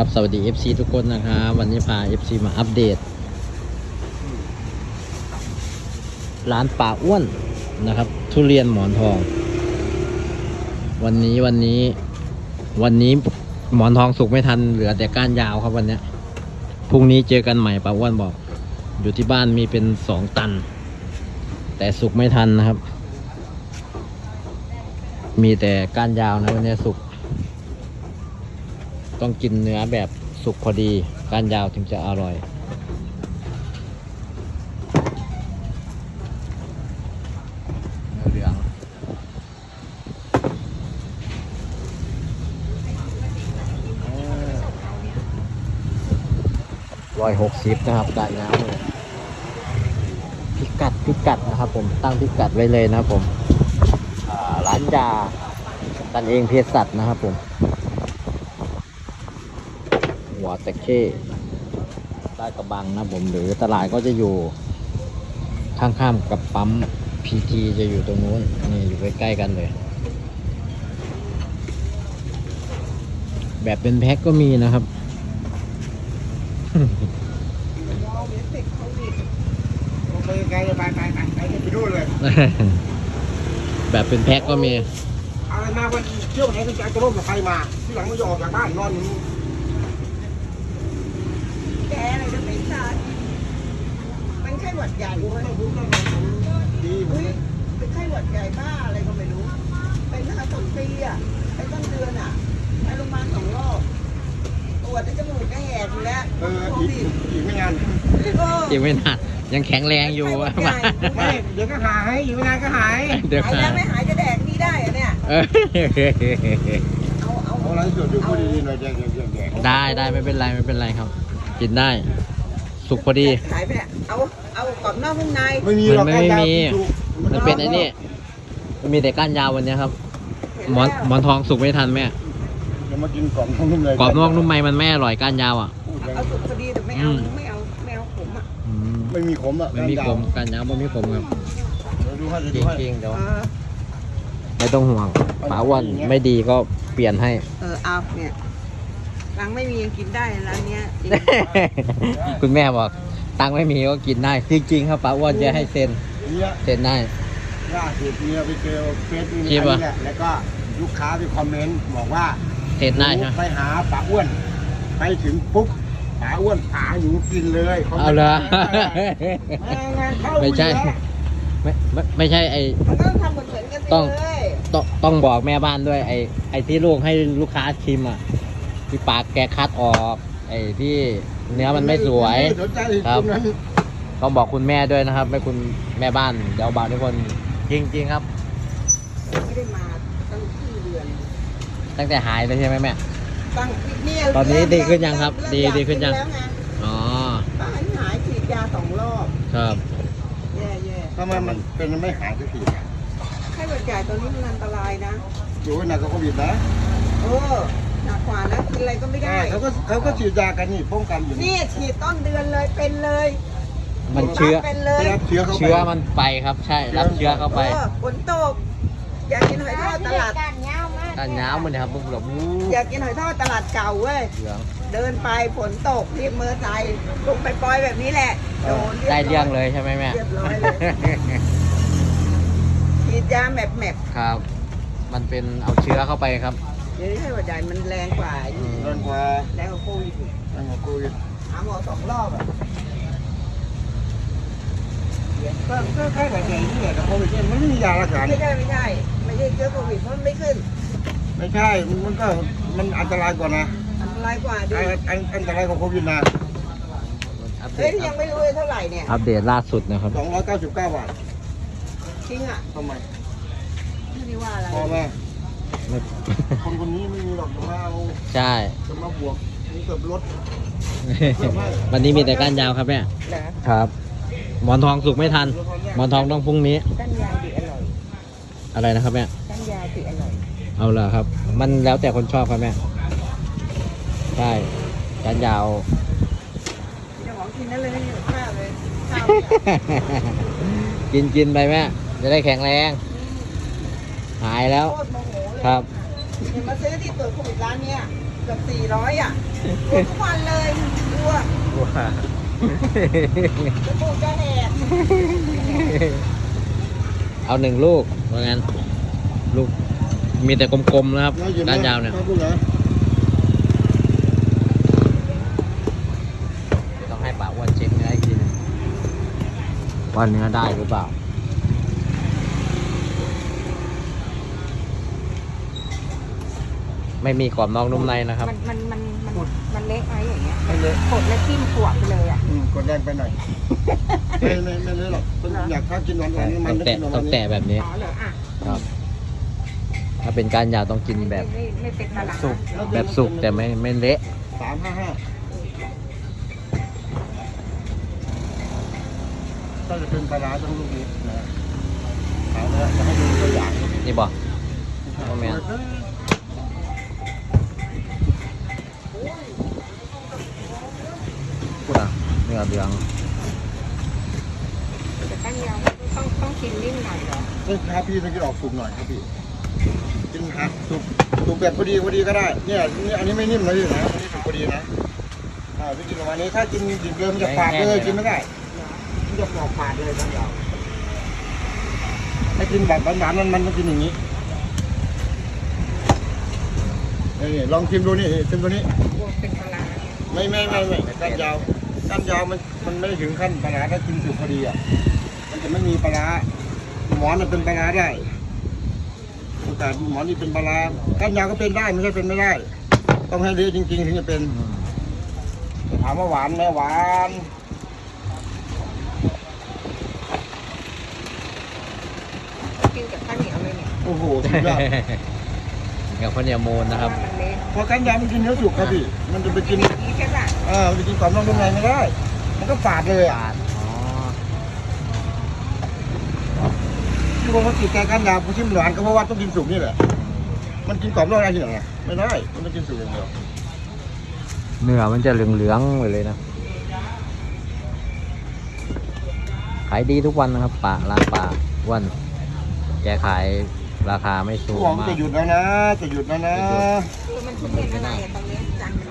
ครับสวัสดี FC ทุกคนนะครับวันนี้พา FC มาอัปเดต ร้านป่าอ้วนนะครับ ทุเรียนหมอนทอง วันนี้วันนี้ วันนี้หมอนทองสุกไม่ทันเหลือแต่ก้านยาวครับวันนี้พรุ่งนี้เจอกันใหม่ป่าอ้วนบอก อยู่ที่บ้านมีเป็นสองตัน แต่สุกไม่ทันนะครับ มีแต่ก้านยาวนะวันนี้สุก ต้องกินเนื้อแบบสุกพอดีก้านยาวถึงจะอร่อยเหลืองร้อยหกสิบนะครับก้านยาวเลยพิกัดพิกัดนะครับผมตั้งพิกัดไว้เลยนะครับผมร้านยากันเองเภสัชนะครับผม หัวตะเข้ใต้กระบังนะผมหรือตลาดก็จะอยู่ข้างๆกับปั๊มพีทีจะอยู่ตรงนู้นนี่อยู่ใกล้ๆกันเลย แบบเป็นแพ็คก็มีนะครับแบบเป็นแพ็คก็มีอะไรมาวันเที่ยวไหนก็จะจะร่มกับใครมาที่หลังไม่ยอมออกจากบ้านนอนอยู่ แกอะไรจะเป็นชาติเป็นไข้ หวัดใหญ่ผมเว้ยไม่รู้เรื่องของดีเฮ้ยเป็นไข้หวัดใหญ่บ้าอะไรก็ไม่รู้ เป็นมาต้นปีอะเป็นต้นเดือนอะไปโรงพยาบาลสองรอบตรวจที่จมูกก็แหกอยู่แล้วเออโคอีกวิดอีกไม่นานเออยังไม่นานยังแข็งแรงอยู่เป็นไข้หวัดใหญ่ไม่เดี๋ยวก็หายอีกไม่นานก็หายเดี๋ยวหายแล้วไม่หายจะแดกนี่ได้เหรอะเนี่ย เออเอาเอาเอาอะไรสดอยู่พูดดีๆหน่อยแดงแดงแดงแดงได้ได้ไม่เป็นไรไม่เป็นไรครับ กินได้ สุกพอดี ขายไปเนี่ยเอา เอากรอบนอกข้างในไม่มีหรอกมันไม่มีถูกมันเป็นไอ้นี่มันมีแต่ก้านยาววันเนี้ยครับ หมอนหมอนทองสุกไม่ทันแม่เดี๋ยวมากินกรอบนอกนุ่มเลยกรอบนอกนุ่มในมันไม่อร่อยก้านยาวอะพูดแรงเอาสุกพอดีแต่ไม่เอาอืมไม่เอาไม่เอาผมอะอืมไม่มีขมอะไม่มีขมก้านยาวไม่มีขมครับเดี๋ยวดูให้จเดี๋ยวดูให้ริงๆเดี๋ยวเออไม่ต้องห่วงป๋าอ้วันไม่ดีก็เปลี่ยนให้ เออเอาเนี่ยรังไม่มียังกินได้ร้านเนี้ยจริง คุณแม่บอก ตังค์ไม่มีก็กินได้ จริงๆครับป๋าอ้วันจะให้เซ็นเนี่ยเซ็นได้ ล่าสุดเมียไปเจอเฟซบุ๊กจริงปะนี่แหละแล้วก็ลูกค้าไปคอมเมนต์บอกว่าเซ็นได้ใช่ไหม ไปหาป๋าอ้วน ไปถึงปุ๊บป๋าอ้วนหาหนูกินเลยเอาเลยงานเข้าไม่ใช่อยู่แล้วไม่ไม่ไม่ใช่ไอ้ มันต้องทำเหมือนๆกันสิต้อง เลยต้องต้องบอกแม่บ้านด้วยไอ้ไอ้ที่ลูกให้ลูกค้าชิมอะที่ปากแกคัดออก ไอ้ที่เนื้อมันไม่สวยไม่สนใจครับ ตรงนั้นต้องบอกคุณแม่ด้วยนะครับ ไม่คุณแม่บ้านเดี๋ยวบอกทุกคนจริง ๆ ครับ ไม่ได้มาตั้งครึ่งเดือนตั้งแต่หายเลยใช่ไหมแม่ ตั้งเนี่ยตอนนี้ดีขึ้นยังครับเมดีดีขึ้นยัง แล้วไงอ๋อป้าหายหายฉีดยาสองรอบครับแย่แย่ทำไมมันเป็นไม่หายสักทีอะไข้หวัดใหญ่ตัวนี้มันอันตรายนะ อยู่หนักกว่าโควิดนะ เออ หนักกว่านะกินอะไรก็ไม่ได้ เขาก็เขาก็ฉีดยากันนี่ป้องกันอยู่นี่ฉีดต้นเดือนเลยเป็นเลยมันเชื้อ เป็นเลยได้รับเชื้อเข้าไปเชื้อมันไปครับ ใช่ รับเชื้อเข้าไปเออฝนตก อยากกินหอยทอดตลาดอันน้ำมันนะครับพวกเราอู้อยากกินหอยทอดตลาดเก่าเว้ย เหลือง เดินไปฝนตกรีบมือใจลงไปปล่อยแบบนี้แหละโดนได้เรื่องเลยใช่ไหมแม่ เรียบร้อยเลย ฉีดยาแมบแมบครับ มันเป็นเอาเชื้อเข้าไปครับ เดี๋ยวนี้ไข้หวัดใหญ่มันแรงกว่าอืมแรงกว่าแรงกว่าโควิดอีกแรงกว่าโควิดหาหมอสองรอบอะก็ก็แค่ไหนใหญ่นี่แหละแต่โควิดเนี่ยมันไม่มียารักษาไม่ใช่ไม่ใช่ไม่ใช่เชื้อโควิดเพราะมันไม่ขึ้นไม่ใช่ มันก็มันอันตรายกว่านะอันตรายกว่าดิอันอันอันตรายกว่าโควิดนะอัปเดเฮ้ยตที่ยังไม่รู้เลยเท่าไหร่เนี่ยอัปเดตล่าสุดนะครับสองร้อยเก้าสิบเก้าบาทจริงอะทำไมไม่ได้ว่าอะไรพอไหมไม่ คนคนนี้ไม่มีหรอกจะมาเอาใช่ จะมาบวกนี่เกือบลดวันนี้มีแต่ก้านยาวครับแม่นะครับ หมอนทองสุกไม่ทัน หมอนทองต้องพรุ่งนี้ ก้านยาวติอร่อยอะไรนะครับแม่ก้านยาวติอร่อย เอาละครับ มันแล้วแต่คนชอบครับแม่ใช่ก้านยาวเจ้าของกินนั่นเลยไม่มีข้าวเลยข้าวเนี่ยกินกินไปแม่จะได้แข็งแรง หายแล้ว โคตรโมโหเลย ครับเห็นมาซื้อที่ตรวจโควิดร้านเนี้ยเกือบสี่ร้อยอะปลูกทุกวันเลยดูอะว้า จะปลูกจะแหกเอาหนึ่งลูกว่างั้นลูกมีแต่กลมๆนะครับแล้วหยิบไหมด้านยาวเนี่ยครับลูกนะเดี๋ยวต้องให้ป่าอ้วนเช็คเนื้ออีกทีหนึงว่าเนื้อได้หรือเปล่า ไม่มีกรอบนอกนุ่มในนะครับ มันมันมันมันมันเละไหมอย่างเงี้ยไม่เลยกดแล้วจิ้มขวบไปเลยอะอืมกดแรงไปหน่อย ไม่ไม่ไม่เลยหรอกคนอยากถ้ากินหวานหวานๆมันต้องก็แตะกินประต้มาอณงนี้แตะแบบนี้อ๋อเหรออะครับ ถ้าเป็นการยาวต้องกินแบบไม่ไม่เป็นปลาร้าสุก แบบสุกแต่ไม่ไม่เละสามห้าห้าก็จะเป็นปลาร้าทั้งลูกนี้นะเอาละจะให้ดูตัวอย่างนี่บอกโอ้แม่นพูดอะ เนื้อเหลืองแต่ก้านยาวต้องต้องกินนิ่มหน่อยเหรอเอ้ยครับพี่ต้องกินออกสุกหน่อยครับพี่กินหักสุกสุกแบบพอดีพอดีก็ได้เนี่ยนี่อันนี้ไม่นิ่มนะพี่นะอันนี้สุกพอดีนะอ่าพี่กินประมาณนี้ถ้ากินดิบเดิมนจะฝาดเลยกินไม่ได้มันจะปอกฝาดเลยทั้งอย่างถ้ากินแบบหวานๆมันมันต้องกินอย่างนี้นี่ลองชิมดูนี่ชิมตัวนี้กลัวเป็นปลาร้าไม่ไม่ไม่ไม่ก้านยาว ก้านยาวมันมันไม่ได้ถึงขั้นปลาร้าถ้ากินสุกพอดีอะมันจะไม่มีปลาร้าหมอนมันเป็นปลาร้าได้แต่หมอนนี่เป็นปลาร้าก้านยาวก็เป็นได้ไม่ใช่เป็นไม่ได้ ต้องให้เละจริง ๆ ถึงจะเป็นแต่ถามว่าหวานไหมหวานกินกับข้าวเหนียวเลยเนี่ยโอ้โหสุดยอดกับข้าวเหนียวมูนนะครับมันเละพอก้านยาวมันกินเนื้อสุกครับพี่มันจะไปกินอย่างนี้ใช่ป่ะ เออมันจะกินความนอกนุ่มในไม่ได้ มันก็ฝาดเลยอะอ๋อที่ผมว่าติดใจก้านยาวผู้ชิมหวานก็เพราะว่าต้องกินสุกนี่แหละ มันกินกรอบนอกได้ที่ไหนอะไม่ได้ มันต้องกินสุกอย่างเดียวเนื้อมันจะเหลืองๆไปเลยนะ ขายดีทุกวันนะครับป่าร้านป่าอ้วัน แกขายราคาไม่สูงหวังมากจะหยุดแล้วนะ จะหยุดแล้วนะคือมันทุเรียนอะไรอะตอนนี้จันทร์มัน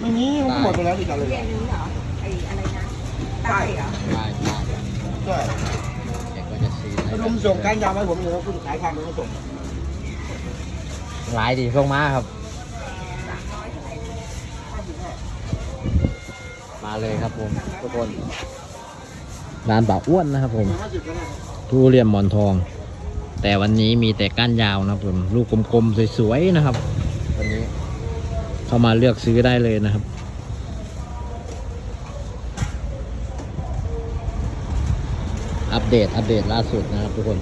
ไม่มีแล้วไม่มีมันก็หมดไปแล้วที่จะเลทุยเรียนนี้เหรอไออะไรนะใต้เหรอได้ได้ใช่แกก็จะซีนให้ลุงส่งการยาวให้ผมอยู่แล้วคุณขายทางมันก็ส่งหลายดีส่งมาครับ มาเลยครับผมทุกคนร้านป่าอ้วนนะครับผมห้าสิบก็ได้ทุเรียนหมอนทอง แต่วันนี้มีแต่ก้านยาวนะครับผมลูกกลมๆสวยๆนะครับวันนี้ เข้ามาเลือกซื้อได้เลยนะครับ อัปเดต อัปเดตล่าสุดนะครับทุกคน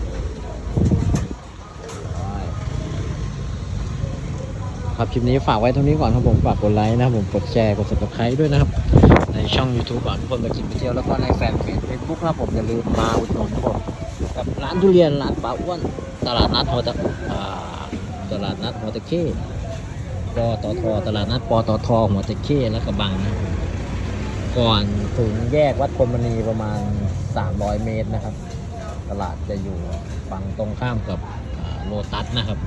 ครับคลิปนี้ฝากไว้เท่านี้ก่อนครับผมฝากกดไลค์นะครับผมกดแชร์กด subscribe ด้วยนะครับ ในช่อง YouTube ก่อนทุกคนมากินไปเที่ยวแล้วก็ในแฟนเพจ Facebook นะครับผมอย่าลืมมาอุดหนุนผมกับร้านทุเรียนร้านป้าอ้วนตลาดนัดหัวตะอ่าตลาดนัดหัวตะเข้ ปตทตลาดนัดปตทหัวตะเข้และกระบังนะครับก่อนถึงแยกวัดพรมณีประมาณ 300 เมตรนะครับ ตลาดจะอยู่ฝั่งตรงข้ามกับโลตัสนะครับ